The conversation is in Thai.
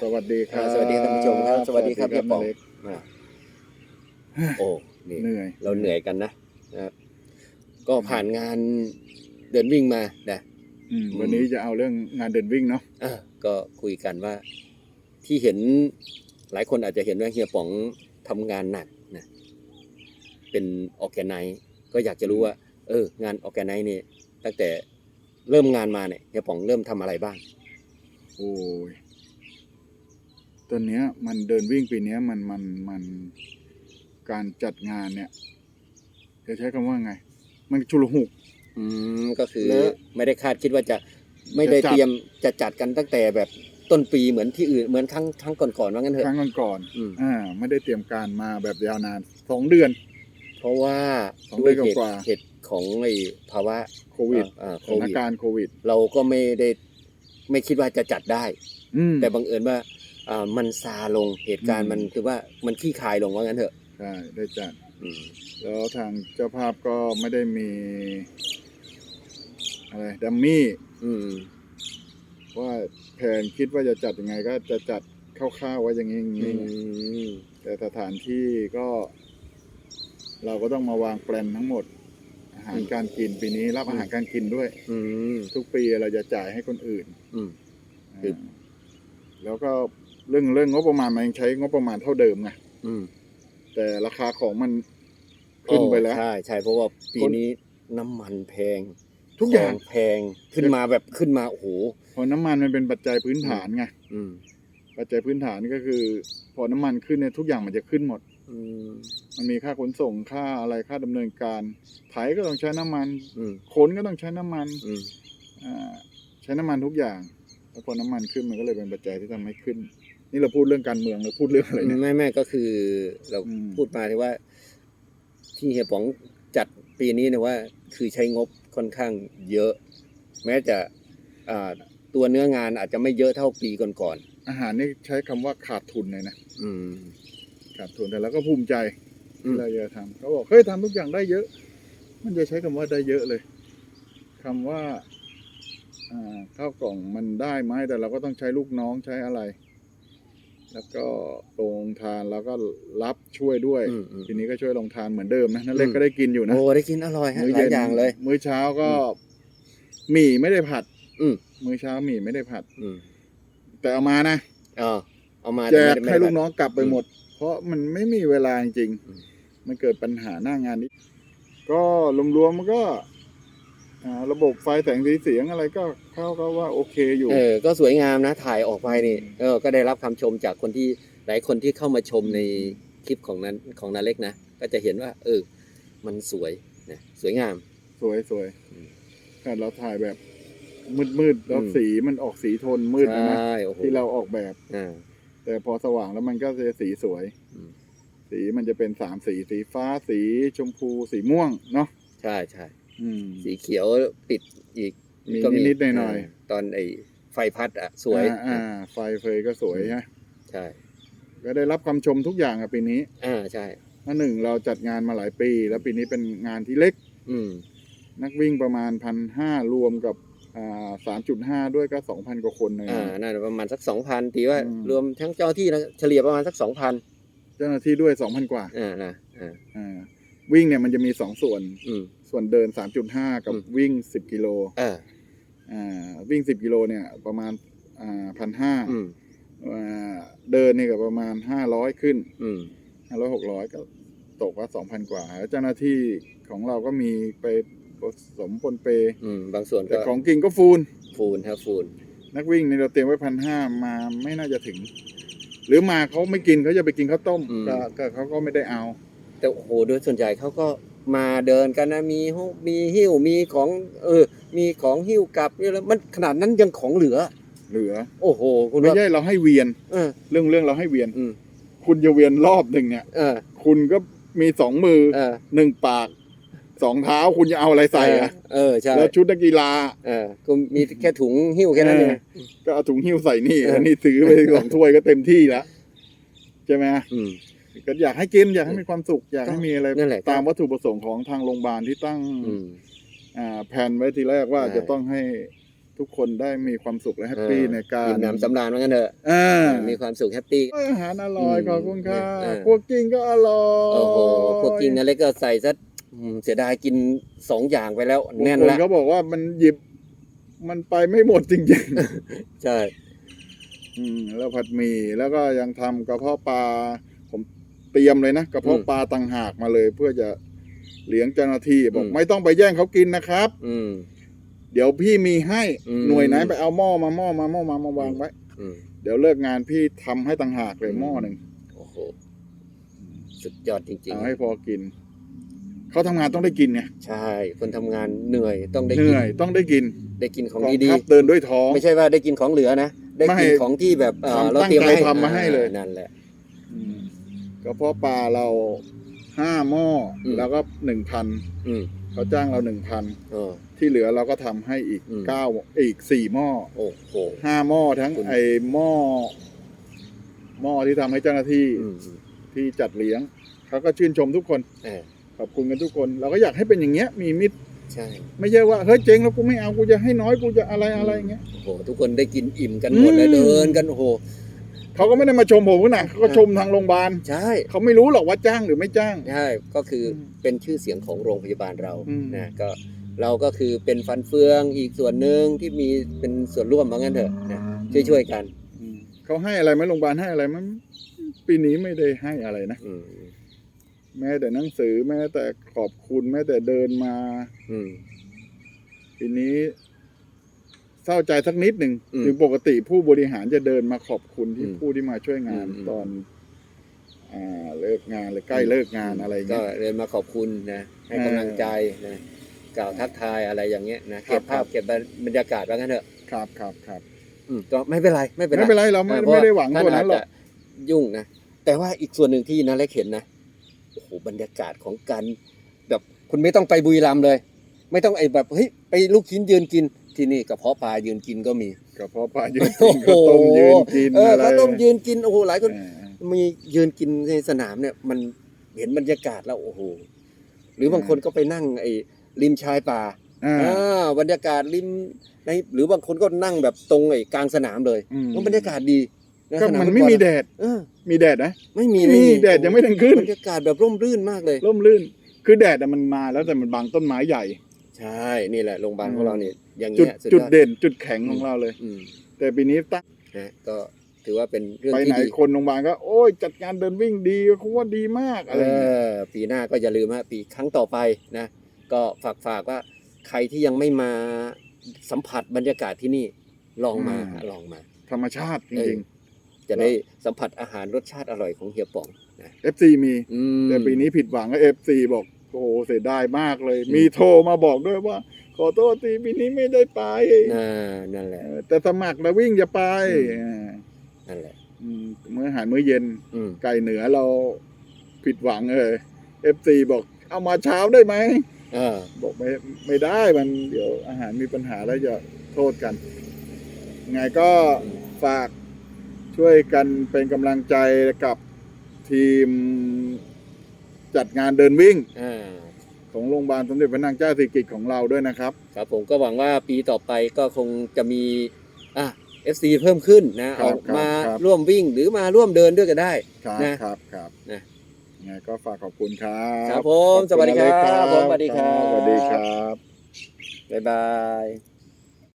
สวัสดีคอ่ารับสวัสดีท่านผู้ชมครับสวัสดีครับสวัเฮียสป๋องนาเล็กอ่าโอ้นี่เหนื่อย เราเหนื่อยกันนะนะครับก็ผ่านงานเดินวิ่งมานะ อืมวันนี้จะเอาเรื่องงานเดินวิ่งเนาะ อ่าก็คุยกันว่าที่เห็นหลายคนอาจจะเห็นว่าเฮียป๋องทำงานหนักนะเป็นออแกไนก็อยากจะรู้ว่า เออ งานออแกไนเนี่ยตั้งแต่เริ่มงานมาเนี่ยเฮียป๋องเริ่มทำอะไรบ้าง โอ้ย ตอนเนี้ยมันเดินวิ่งปีเนี้ยมันมันมันการจัดงานเนี่ยจะใช้คำว่าไง มันชุลหุก อืมก็คือและไม่ได้คาดคิดว่าจะไม่ได้จะจัด เตรียมจะจัดกันตั้งแต่แบบต้นปีเหมือนที่อื่นเหมือนครั้งครั้งก่อนๆว่างั้นเถครั้อะงก่อนอืมๆอ่าไม่ได้เตรียมการมาแบบยาวนานสองเดือน เพราะว่าสองด้วยเดือนเหตุกว่า เหตุของไอ้ภาวะโควิดอ่าสโคถานวิดการณ์โควิด เราก็ไม่ได้ไม่คิดว่าจะจัดได้ อืมแต่บังเอิญว่า อ่ามันซาลงเหตุการอืณ์มมันคือว่ามันขี้คายลงว่างั้นเถอะใช่ได้จัด อืมแล้วทางเจ้าภาพก็ไม่ได้มี อะไรดัมมี่อืมว่าแผนคิดว่าจะจัดยังไง ก็จะจัดคร่าวๆไว้อย่างนี้อย่างอืนี้ มแต่สถานที่ก็ เราก็ต้องมาวางแปลนทั้งหมด อาหารการกินปีนี้รับอาหารการกินด้วย อืมทุกปีเราจะจ่ายให้คนอื่นอืมคือาแล้วก็ เรื่องเรื่องงบประมาณมันยังใช้งบประมาณเท่าเดิมไงอืมแต่ราคาของมันขึ้นไปแล้วใช่ใช่เพราะว่าปีคนนี้น้ำมันแพงทุกอย่าง ขแพงขึ้นมาแบบขึ้นมาโอ้โหพอน้ำมันมันเป็นปัจจัยพื้นฐานไงอืมปัจจัยพื้นฐานก็คือ พอน้ำมันขึ้นเนี่ยทุกอย่างมันจะขึ้นหมด อืมมันมีค่าขนส่งค่าอะไรค่าดำเนินการไถก็ต้องใช้น้ำมันอืมขนก็ต้องใช้น้ำมันอืมอ่าใช้น้ำมันทุกอย่าง แล้วพอน้ำมันขึ้นมันก็เลยเป็นปัจจัยที่ทำให้ขึ้น นี่เราพูดเรื่องการเมืองเราพูดเรื่องอะไรเนี่ย ไม่ไม่ก็คือเราอืม พูดมาที่ว่า ที่เฮียป๋องจัดปีนี้เนี่ยว่า คือใช้งบค่อนข้างเยอะ แม้จะอ่าตัวเนื้องานอาจจะไม่เยอะเท่าปีก่อนอาหารนี่ใช้คำว่าขาดทุนเลยนะๆอืม ขาดทุนแต่เราก็ภูมิใจอืที่ม เราจะทำเขาบอกเฮ้ยทำทุกอย่างได้เยอะ มันจะใช้คำว่าได้เยอะเลยคำว่าอ่าข้าวกล่องมันได้ไหมแต่เราก็ต้องใช้ลูกน้องใช้อะไร แล้วก็ลงทานแล้วก็รับช่วยด้วย อืมอืม ทีนี้ก็ช่วยลงทานเหมือนเดิมนะนั่นเล็กอืมก็ได้กินอยู่นะโอ้ได้กินอร่อยฮะมื้อหลาเย็ยนอย่างเลย มื้อเช้าก็หมี่ไม่ได้ผัดอืม มื้อเช้าหมี่ไม่ได้ผัด อืมแต่เอามานะอ๋อเอามาแจต่กไม่ได้ให้ลูกไม่ได้น้องกลับไปหมด เพราะมันไม่มีเวลาจริงอืมๆมันเกิดปัญหาหน้างานนี้ ก็รวมๆมันก็ อ่าระบบไฟแสงสีเสียงอะไรก็เขาก็ว่าโอเคอยู่ เออก็สวยงามนะถ่ายออกไปนี่เออก็ได้รับคำชมจากคนที่หลายคนที่เข้ามาชมในคลิปของนั้นของนาเล็กนะ ก็จะเห็นว่า เออ มันสวยนะสวยงาม สวยสวยอืม แต่เราถ่ายแบบมืดๆแล้วอืมสีมันออกสีโทนมืดนะนะใช่โอ้โหที่เราออกแบบ อ่า แต่พอสว่างแล้วมันก็จะสีสวย อืม สีมันจะเป็นสามสีสีฟ้าสีชมพูสีม่วงเนาะใช่ใช่อืม สีเขียวติดอีกมีก็นิดๆหน่อยๆาตอนไอ้ไฟพัดอะสวยอ่าอ่าไฟเฟยก็สวยฮะใช่ก็ได้รับคำชมทุกอย่างอะปีนี้อ่าใช่อันหนึ่งเราจัดงานมาหลายปี แล้วปีนี้เป็นงานที่เล็ก อืมนักวิ่งประมาณพันห้ารวมกับอ่าสามจุดห้าด้วยก็สองพันกว่าคนเลยอ่าน่าจะประมาณสักสองพันตีว่าอืมรวมทั้งเจ้าที่แล้วเฉลี่ยประมาณสักสองพันเจ้าหน้าที่ด้วยสองพันกว่าอ่านะอ่าอ่า วิ่งเนี่ยมันจะมีสองส่วน อืม ส่วนเดินสามจุดห้ากับอืม วิ่งสิบกิโลอ่าอ่าวิ่งสิบกิโลเนี่ยประมาณอ่าพันห้าอืมเดินนี่ก็ประมาณห้าร้อยขึ้น อืมห้าร้อยหกร้อยก็ตกว่าสองพันกว่าแล้วเจ้าหน้าที่ของเราก็มีไปผสมปนเป อืมบางส่วนแต่ก็ของกินก็ฟูน ฟูนครับฟูน นักวิ่งนี่เราเตรียมไว้พันห้ามาไม่น่าจะถึง หรือมาเขาไม่กินเขาจะไปกินข้าวต้มอืม ก็ก็เขาก็ไม่ได้เอา แต่โอ้โหโดยส่วนใหญ่เขาก็มาเดินกันนะมีห้องมีหิ้วมีของเออมีของหิ้วกลับเนี่ยแล้วมันขนาดนั้นยังของเหลือ เหลือ โอ้โห คุณไม่ว่า ใช่เราให้เวียนเออ เรื่องเรื่องเราให้เวียน อืมคุณจะเวียนรอบหนึ่งเนี่ย เออคุณก็มีสองมือเออหนึ่งปากสองเท้าคุณจะเอาอะไรใส่อะเออใช่แล้วชุดนักกีฬา เออก็มีแค่ถุงหิ้วแค่นั้นเอง ก็เอาถุงหิ้วใส่นี่เอออันนี้ซื้อไปสองถ้วยก็เต็มที่แล้วใช่ไหมอืม ก็อยากให้กินอยากให้มีความสุข อยากให้มีอะไรนั่นแหละ ตามวัตถุประสงค์ของทางโรงพยาบาลที่ตั้งอืม อ่าแผนไว้ทีแรกว่าใช่ จะต้องให้ทุกคนได้มีความสุขและแฮปปี้ในการอิ่มหนำสำราญว่างั้นเถอะอ่ามีความสุขแฮปปี้อาหารอร่อยอืมขอบคุณค่ะเออพวกกิ้งก็อร่อยโอ้โหพวกกินนั่นเล็กก็ใส่ซะอืมเสียดายกินสองอย่างไปแล้ว แน่นบางคละเขาบอกว่ามันหยิบมันไปไม่หมดจริงใช่ ๆ อืมแล้วผัดหมี่แล้วก็ยังทำกระเพาะปลาผม เตรียมเลยนะกระเพาะปลาต่างหากมาเลย เพื่อจะเลี้ยงเจ้าหน้าที่บอกไม่ต้องไปแย่งเขากินนะครับ อืมเดี๋ยวพี่มีให้อืมหน่วยไหนไปเอาหม้อมาหม้อมาหม้อมามาวางไว้อืมเดี๋ยวเลิกงานพี่ทำให้ต่างหากเลยหม้อหนึ่งโอ้โหสุดยอดจริงเอาให้พอกินเขาทำงานต้องได้กินไงๆใช่ คนทำงานเหนื่อยต้องได้เหกินนื่อยต้องได้กิน ได้กินของกองดีทัพเดินด้วยท้องๆไม่ใช่ว่าได้กินของเหลือนะได้กินไม่ของที่แบบเอ่อทำเราตั้งเตรียมใจไว้ทำมาให้เลยอ่นั่นแหละอืม กระเพาะปลาเราห้าหม้ออม แล้วก็หนึ่งพันอืมเขาจ้างเราหนึ่งพันเออ ที่เหลือเราก็ทำให้อีกอืม เก้าอีกสี่หม้อโอ้โห ห้าหม้อทั้งคุณ ไอหม้อหม้อที่ทำให้เจ้าหน้าที่อืมอืมที่จัดเลี้ยงเขาก็ชื่นชมทุกคนเออขอบคุณกันทุกคน เราก็อยากให้เป็นอย่างเงี้ย มีมิตรใช่ ไม่ใช่ว่าเฮ้ยเจ๊งแล้วกูไม่เอากูจะให้น้อยกูจะอะไรอะไรอย่างเงี้ย โอ้โหทุกคนได้กินอิ่มกันหมดเลยอืม เดินกันโอ้โห เขาก็ไม่ได้มาชมผมนะเขาก็ชมทางโรงพยาบาลใช่เขาไม่รู้หรอกว่าจ้างหรือไม่จ้างใช่ก็คืออมเป็นชื่อเสียงของโรงพยาบาลเราอืมนะก็เราก็คือเป็นฟันเฟืองอีกส่วนหนึ่งที่มีเป็นส่วนร่วมเหมือนกันเถอะนะช่วยๆกันอืมเขาให้อะไรไหมโรงพยาบาลให้อะไรไหมันปีนี้ไม่ได้ให้อะไรนะอืมแม้แต่หนังสือแม้แต่ขอบคุณแม้แต่เดินมาอืมปีนี้ เศร้าใจสักนิดหนึ่งอืมคือปกติผู้บริหารจะเดินมาขอบคุณที่อืมผู้ที่มาช่วยงานอืม ตอน อ่าเลิกงานหรือใกล้เลิกงานอะไรก็เงี้ยเลยมาขอบคุณนะให้กำลังใจนะกล่าวทักทายอะไรอย่างเงี้ยนะครัเก็บบภาพครับเก็บบรรยากาศว่างั้นเถอะครับครับครับอืมก็ไม่เป็นไรไม่เป็นไร ไม่เป็นไรเราไม่อ่พะไม่ได้หวังท่าตัวนั้นหรอกาจจะยุ่งนะ แต่ว่าอีกส่วนหนึ่งที่นาเล็กเห็นนะโอ้โหบรรยากาศของการแบบคุณไม่ต้องไปบุรีรัมย์เลย ไม่ต้องไอ้แบบเฮ้ยไปลูกชิ้นยืนกิน ที่นี่กระเพาะปลายืนกินก็มีกระเพาะปลายืนกินข้าวต้มยืนกินเอออะไรข้าวต้มยืนกินโอ้โหหลายคนเออมียืนกินในสนามเนี่ย มันเห็นบรรยากาศแล้วโอ้โหหรือบางคนก็ไปนั่งไอ้ริมชายป่าอ่า อ่าบรรยากาศริมในหรือบางคนก็นั่งแบบตรงไอ้กลางสนามเลยอืมก็บรรยากาศดีะก็สามันฟุตไม่บอลมีอะแดด เออมีแดดนะไม่มีไม่มีแดดยังไม่ถึงขึ้น บรรยากาศแบบร่มรื่นมากเลย ร่มรื่น คือแดดอะมันมาแล้วแต่มันบังต้นไม้ใหญ่ ใช่ นี่แหละโรงพยาบาลอืมของเราเนี่ยอย่างจุดเงี้ยสุจุดยอเด่นจุดแข็งของเราเลย อืมแต่ปีนี้ตั้งนะก็ถือว่าเป็นเรื่องไปที่ไหนดีคนโรงพยาบาลก็ โอ้ยจัดงานเดินวิ่งดีเขาว่าดีมากอะไรเออย่างเงี้ยอปีหน้าก็อย่าลืมฮะปีครั้งต่อไปนะ ก็ฝากฝากว่าใครที่ยังไม่มาสัมผัสบรรยากาศที่นี่ลองมาฮะลองมา ธรรมชาติจเออริงจะได้สัมผัสอาหารรสชาติอร่อยของเฮียป๋องนะๆ FC มี อืมแต่ปีนี้ผิดหวังก็ FC บอก โอ้โหเสียดายมากเลยอืมมีโทรมาบอกด้วยว่า ขอโทษทีปีนี้ไม่ได้ไปน่านั่นแหละเออแต่สมัครแล้ววิ่งจะไปอืมอ่านั่นแหละอืมมื้ออาหารมื้อเย็นอืมไก่เหนือเราผิดหวังเลย FC บอกเอามาเช้าได้ไหมเออบอกไม่ไม่ได้มันเดี๋ยวอาหารมีปัญหาแล้วจะโทษกัน ไงก็ฝากช่วยกันเป็นกำลังใจกับทีม จัดงานเดินวิ่งอ่าของโรงพยาบาลสมเด็จพระนางเจ้าสิริกิติ์ของเราด้วยนะครับ ครับผมก็หวังว่าปีต่อไปก็คงจะมีอะ FC เพิ่มขึ้นนะครัอบอกมาครับ ร่วมวิ่งหรือมาร่วมเดินด้วยก็ได้ ครับนะ ครับครับนะไงก็ฝากขอบคุณครับครับผม ขอณสวัสดีครับอเล็กผมสวัสดีครับ สวัสดีครับ บ๊ายบาย